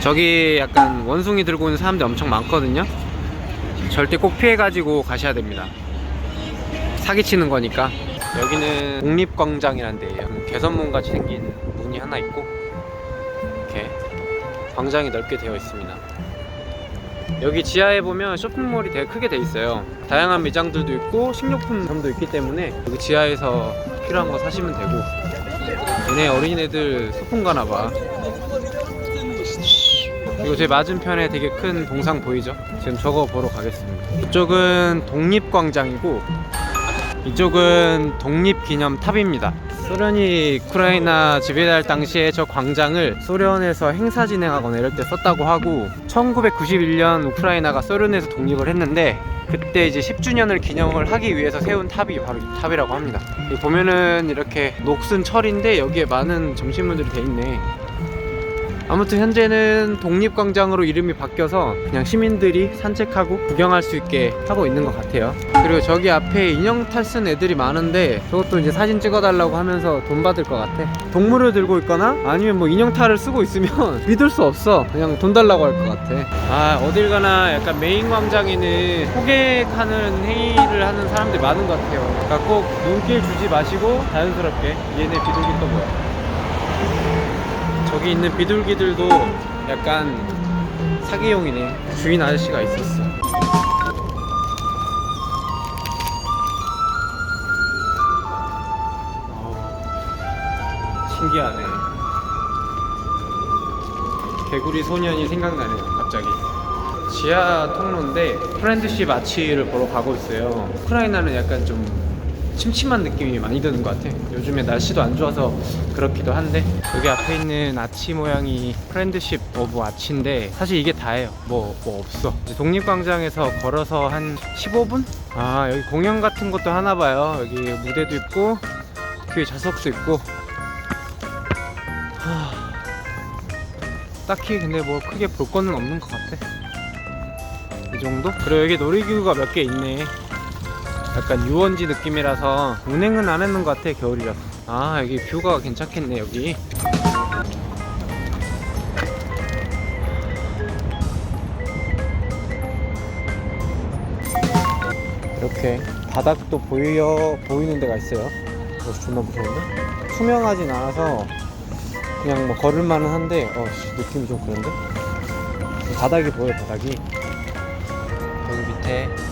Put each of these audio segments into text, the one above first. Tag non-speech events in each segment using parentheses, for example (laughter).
저기 약간 원숭이 들고 있는 사람들 엄청 많거든요. 절대 꼭 피해가지고 가셔야 됩니다. 사기치는 거니까. 여기는 국립광장이라는 데예요. 개선문 같이 생긴 문이 하나 있고 이렇게 광장이 넓게 되어 있습니다. 여기 지하에 보면 쇼핑몰이 되게 크게 돼 있어요. 다양한 매장들도 있고 식료품점도 있기 때문에 여기 지하에서 필요한 거 사시면 되고 얘네 어린이들 소풍 가나 봐. 그리고 제 맞은편에 되게 큰 동상 보이죠? 지금 저거 보러 가겠습니다. 이쪽은 독립광장이고 이쪽은 독립기념탑입니다. 소련이 우크라이나 지배할 당시에 저 광장을 소련에서 행사 진행하거나 이럴 때 썼다고 하고 1991년 우크라이나가 소련에서 독립을 했는데 그때 이제 10주년을 기념을 하기 위해서 세운 탑이 바로 이 탑이라고 합니다. 보면은 이렇게 녹슨 철인데 여기에 많은 점심물들이 돼 있네. 아무튼 현재는 독립광장으로 이름이 바뀌어서 그냥 시민들이 산책하고 구경할 수 있게 하고 있는 것 같아요. 그리고 저기 앞에 인형 탈 쓴 애들이 많은데 저것도 이제 사진 찍어달라고 하면서 돈 받을 것 같아. 동물을 들고 있거나 아니면 뭐 인형 탈을 쓰고 있으면 (laughs) 믿을 수 없어. 그냥 돈 달라고 할 것 같아. 아 어딜 가나 약간 메인 광장에는 호객하는 행위를 하는 사람들이 많은 것 같아요. 그러니까 꼭 눈길 주지 마시고 자연스럽게 얘네 비둘기 또 뭐야? 저기 있는 비둘기들도 약간 사기용이네. 주인 아저씨가 있었어. 어, 신기하네. 개구리 소년이 생각나네요, 갑자기. 지하 통로인데 프렌드십 아치를 보러 가고 있어요. 우크라이나는 약간 좀 침침한 느낌이 많이 드는 것 같아. 요즘에 날씨도 안 좋아서 그렇기도 한데 여기 앞에 있는 아치 모양이 프렌드십 오브 아치인데 사실 이게 다예요. 뭐, 뭐 없어. 독립광장에서 걸어서 한 15분? 아 여기 공연 같은 것도 하나 봐요. 여기 무대도 있고 뒤에 좌석도 있고. 하... 딱히 근데 뭐 크게 볼 거는 없는 것 같아. 이 정도? 그리고 여기 놀이기구가 몇 개 있네. 약간 유원지 느낌이라서 운행은 안 했는 것 같아 겨울이라서. 아 여기 뷰가 괜찮겠네 여기. 이렇게 바닥도 보여 보이는 데가 있어요. 어, 존나 무서운데? 투명하진 않아서 그냥 뭐 걸을만은 한데 어 씨, 느낌이 좀 그런데? 바닥이 보여 바닥이. 여기 밑에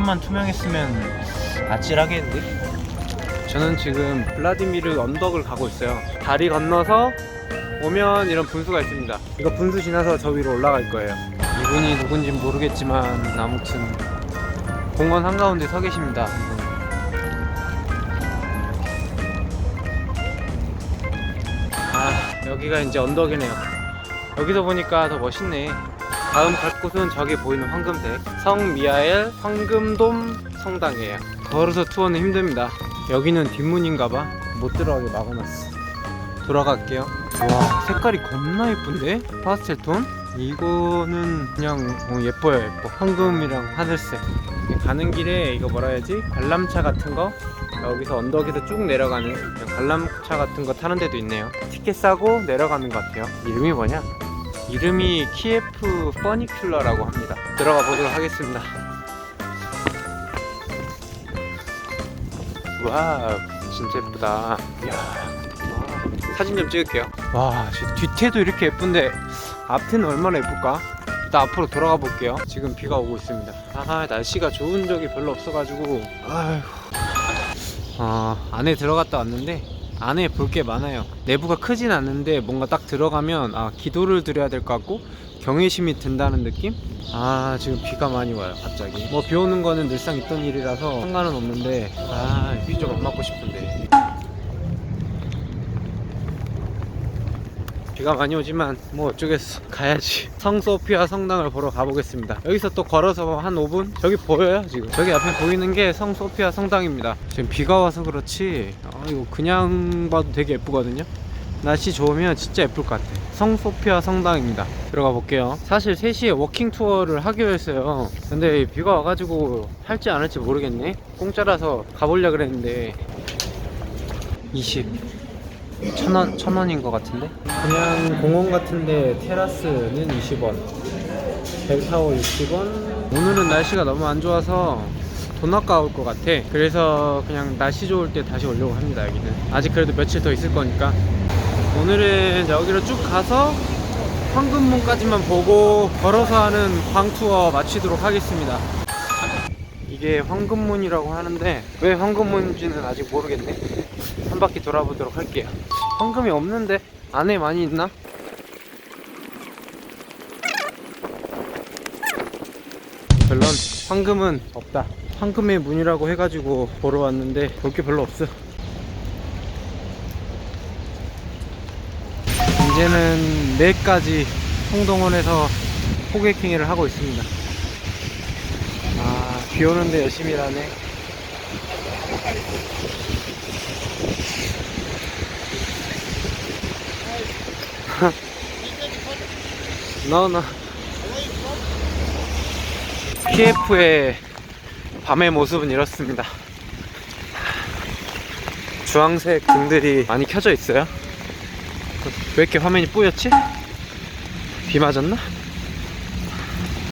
어, 좀만 투명했으면 아찔하겠는데? 저는 지금 블라디미르 언덕을 가고 있어요. 다리 건너서 오면 이런 분수가 있습니다. 이거 분수 지나서 저 위로 올라갈 거예요. 이분이 누군지 모르겠지만 아무튼 공원 한가운데 서 계십니다. 아 여기가 이제 언덕이네요. 여기서 보니까 더 멋있네. 다음 갈 곳은 저기 보이는 황금색 성미하엘 황금돔 성당이에요. 걸어서 투어는 힘듭니다. 여기는 뒷문인가봐. 못 들어가게 막아놨어. 돌아갈게요. 와 색깔이 겁나 예쁜데? 파스텔 톤? 이거는 그냥 어, 예뻐요 예뻐. 황금이랑 하늘색. 가는 길에 이거 뭐라 해야지? 관람차 같은 거 여기서 언덕에서 쭉 내려가는 관람차 같은 거 타는 데도 있네요. 티켓 싸고 내려가는 것 같아요. 이름이 뭐냐? 이름이 키예프 퍼니큘러라고 합니다. 들어가 보도록 하겠습니다. 와, 진짜 예쁘다. 이야, 와, 사진 좀 찍을게요. 와, 뒤태도 이렇게 예쁜데 앞태는 얼마나 예쁠까? 일단 앞으로 돌아가 볼게요. 지금 비가 오고 있습니다. 아, 날씨가 좋은 적이 별로 없어가지고, 아휴. 아, 안에 들어갔다 왔는데 안에 볼 게 많아요. 내부가 크진 않는데 뭔가 딱 들어가면 아 기도를 드려야 될 것 같고 경외심이 든다는 느낌? 아 지금 비가 많이 와요 갑자기. 뭐 비 오는 거는 늘상 있던 일이라서 상관은 없는데 아 비 좀 안 맞고 싶은데. 비가 많이 오지만 뭐 어쩌겠어. 가야지. 성 소피아 성당을 보러 가보겠습니다. 여기서 또 걸어서 한 5분? 저기 보여요 지금? 저기 앞에 보이는 게 성 소피아 성당입니다. 지금 비가 와서 그렇지. 아, 이거 그냥 봐도 되게 예쁘거든요? 날씨 좋으면 진짜 예쁠 것 같아. 성 소피아 성당입니다. 들어가 볼게요. 사실 3시에 워킹 투어를 하기로 했어요. 근데 비가 와가지고 할지 안 할지 모르겠네. 공짜라서 가보려 그랬는데. 20 천 원, 천 원인 것 같은데? 그냥 공원 같은데 테라스는 20원, 벨타워 60원. 오늘은 날씨가 너무 안 좋아서 돈 아까울 것 같아. 그래서 그냥 날씨 좋을 때 다시 오려고 합니다, 여기는. 아직 그래도 며칠 더 있을 거니까. 오늘은 여기로 쭉 가서 황금문까지만 보고 걸어서 하는 광투어 마치도록 하겠습니다. 이게 황금문이라고 하는데 왜 황금문인지는 아직 모르겠네. 한 바퀴 돌아보도록 할게요. 황금이 없는데 안에 많이 있나? 별론 황금은 없다. 황금의 문이라고 해가지고 보러 왔는데 볼 게 별로 없어. 이제는 내까지 홍동원에서 호객행위를 하고 있습니다. 아, 비 오는데 열심히 일하네. no, no. PF의 밤의 모습은 이렇습니다. 주황색 등들이 많이 켜져 있어요. 왜 이렇게 화면이 뿌옇지? 비 맞았나?